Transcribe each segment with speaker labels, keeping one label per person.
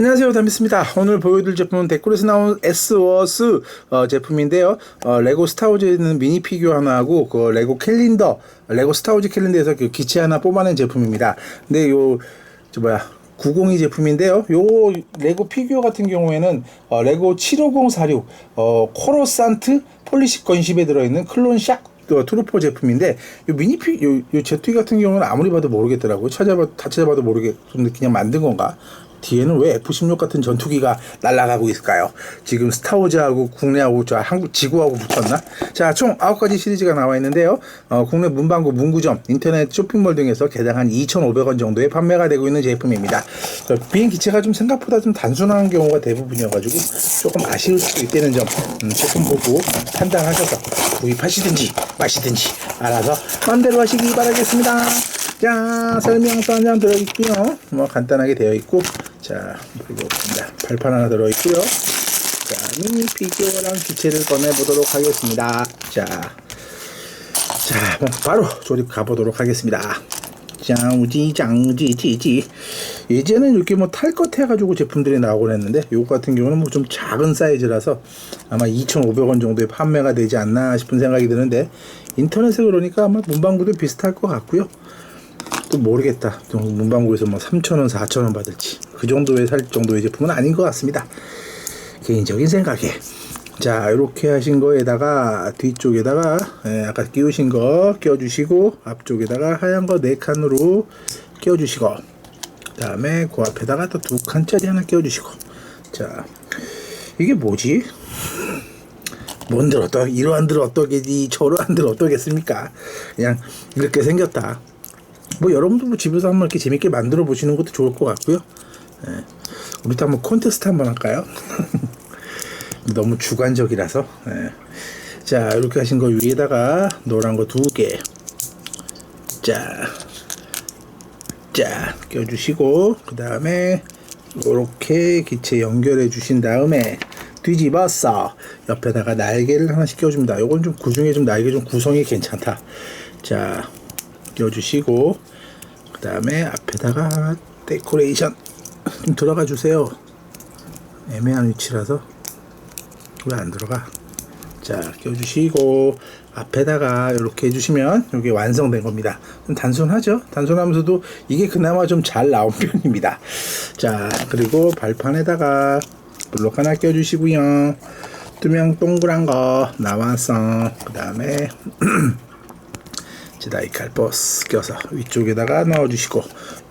Speaker 1: 안녕하세요 담비스입니다 오늘 보여드릴 제품은 데코레에서 나온 S워스 어, 제품인데요 어, 레고 스타워즈에 있는 미니 피규어 하나하고 그 레고 캘린더 레고 스타워즈 캘린더에서 그 기체 하나 뽑아낸 제품입니다 근데 요 저 뭐야 902 제품인데요. 요 레고 피규어 같은 경우에는 어, 레고 75046 어, 코로산트 폴리시 건십에 들어있는 클론 샥 어, 트루퍼 제품인데 요 미니 피, 요, 요 제트기 같은 경우는 아무리 봐도 모르겠더라고요. 찾아봐 다 찾아봐도 모르겠는데 그냥 만든 건가? 뒤에는 왜 F-16 같은 전투기가 날아가고 있을까요? 지금 스타워즈하고 국내하고 저 한국 지구하고 붙었나? 자, 총 9가지 시리즈가 나와 있는데요. 어, 국내 문방구, 문구점, 인터넷 쇼핑몰 등에서 개당 한 2,500원 정도에 판매가 되고 있는 제품입니다. 저 비행 기체가 좀 생각보다 좀 단순한 경우가 대부분이어가지고 조금 아쉬울 수도 있다는 점 음, 조금 보고 판단하셔서 구입하시든지 마시든지 알아서 마음대로 하시기 바라겠습니다. 자, 설명서 한 장 들어있고요. 뭐 간단하게 되어 있고, 자 그리고 자, 발판 하나 들어있고요. 자, 미니 피규어랑 기체를 꺼내 보도록 하겠습니다. 자, 자, 뭐 바로 조립 가보도록 하겠습니다. 장우지 장우지 지지 예전에는 이렇게 뭐 탈 것 해가지고 제품들이 나오곤 했는데 요거 같은 경우는 뭐 좀 작은 사이즈라서 아마 2,500원 정도에 판매가 되지 않나 싶은 생각이 드는데 인터넷에 그러니까 아마 문방구도 비슷할 것 같고요 또 모르겠다. 또 문방구에서 뭐 3,000원 4,000원 받을지. 그 정도에 살 정도의 제품은 아닌 것 같습니다. 개인적인 생각에. 자 이렇게 하신 거에다가 뒤쪽에다가 예, 아까 끼우신 거 껴주시고 앞쪽에다가 하얀 거 네 칸으로 껴주시고 그 다음에 그 앞에다가 또 두 칸짜리 하나 껴주시고. 자 이게 뭐지? 뭔들 어떠 이러한들 어떠겠니? 저러한들 어떠겠습니까? 그냥 이렇게 생겼다 뭐 여러분도 뭐 집에서 한번 이렇게 재밌게 만들어 보시는 것도 좋을 것 같고요 예. 우리도 한번 콘테스트 한번 할까요 너무 주관적이라서 예. 자 이렇게 하신 거 위에다가 노란 거 두 개 자, 자 껴주시고 그 다음에 이렇게 기체 연결해 주신 다음에 뒤집어서 옆에다가 날개를 하나씩 껴줍니다. 요건 좀 구중에 좀 날개 좀 구성이 괜찮다. 자 껴주시고 그 다음에 앞에다가 데코레이션 좀 들어가 주세요. 애매한 위치라서 왜 안 들어가? 자, 껴주시고 앞에다가 이렇게 해주시면 이게 완성된 겁니다. 좀 단순하죠? 단순하면서도 이게 그나마 좀 잘 나온 편입니다. 자, 그리고 발판에다가 블록 하나 껴주시고요. 투명 동그란 거 나왔어. 그 다음에 제다이칼 버스 껴서 위쪽에다가 넣어주시고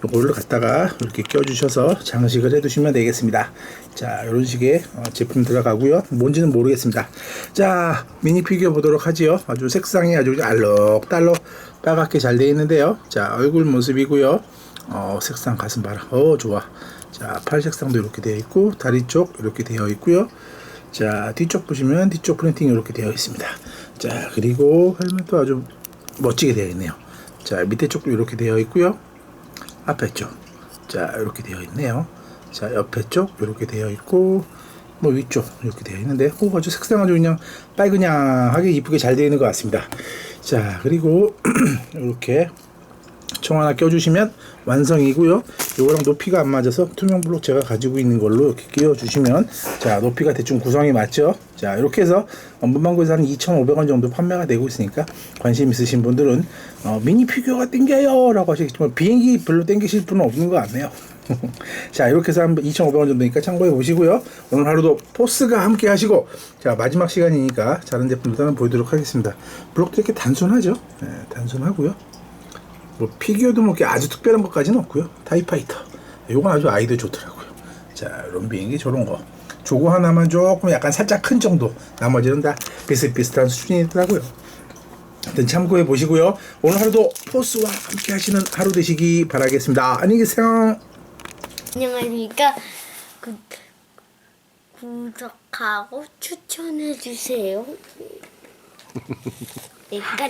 Speaker 1: 요거를 갖다가 이렇게 껴주셔서 장식을 해두시면 되겠습니다. 자 이런 식의 어, 제품 들어가고요. 뭔지는 모르겠습니다. 자 미니 피규어 보도록 하지요. 아주 색상이 아주 알록달록 빨갛게 잘 되어 있는데요. 자 얼굴 모습이고요. 어, 색상 가슴 봐라. 어 좋아. 자 팔 색상도 이렇게 되어 있고 다리 쪽 이렇게 되어 있고요. 자 뒤쪽 보시면 뒤쪽 프린팅이 이렇게 되어 있습니다. 자 그리고 헬멧도 아주 멋지게 되어 있네요. 자 밑에 쪽도 이렇게 되어 있고요. 앞에 쪽, 자 이렇게 되어 있네요. 자 옆에 쪽 이렇게 되어 있고 뭐 위쪽 이렇게 되어 있는데 오 아주 색상 아주 그냥 빨그냥하게 이쁘게 잘 되어 있는 것 같습니다. 자 그리고 이렇게 총 하나 껴주시면 완성이고요. 요거랑 높이가 안 맞아서 투명 블록 제가 가지고 있는 걸로 이렇게 끼워주시면 자 높이가 대충 구성이 맞죠? 자 이렇게 해서 문방구에서 한 2,500원 정도 판매가 되고 있으니까 관심 있으신 분들은 어, 미니 피규어가 땡겨요 라고 하시겠지만 비행기 별로 땡기실 분은 없는 것 같네요. 자 이렇게 해서 한 2,500원 정도니까 참고해 보시고요. 오늘 하루도 포스가 함께 하시고 자 마지막 시간이니까 다른 제품부터 한번 보여드리도록 하겠습니다. 블록도 이렇게 단순하죠? 네, 단순하고요. 뭐 피규어도 뭐 아주 특별한 것까지는 없고요. 타이파이터. 요건 아주 아이들 좋더라고요. 자, 이런 비행기 저런 거. 조거 하나만 조금 약간 살짝 큰 정도. 나머지는 다 비슷비슷한 수준이더라고요. 하여튼 참고해 보시고요. 오늘 하루도 포스와 함께 하시는 하루 되시기 바라겠습니다. 안녕히 계세요.
Speaker 2: 안녕하십니까. 구, 구독하고 추천해 주세요. 내가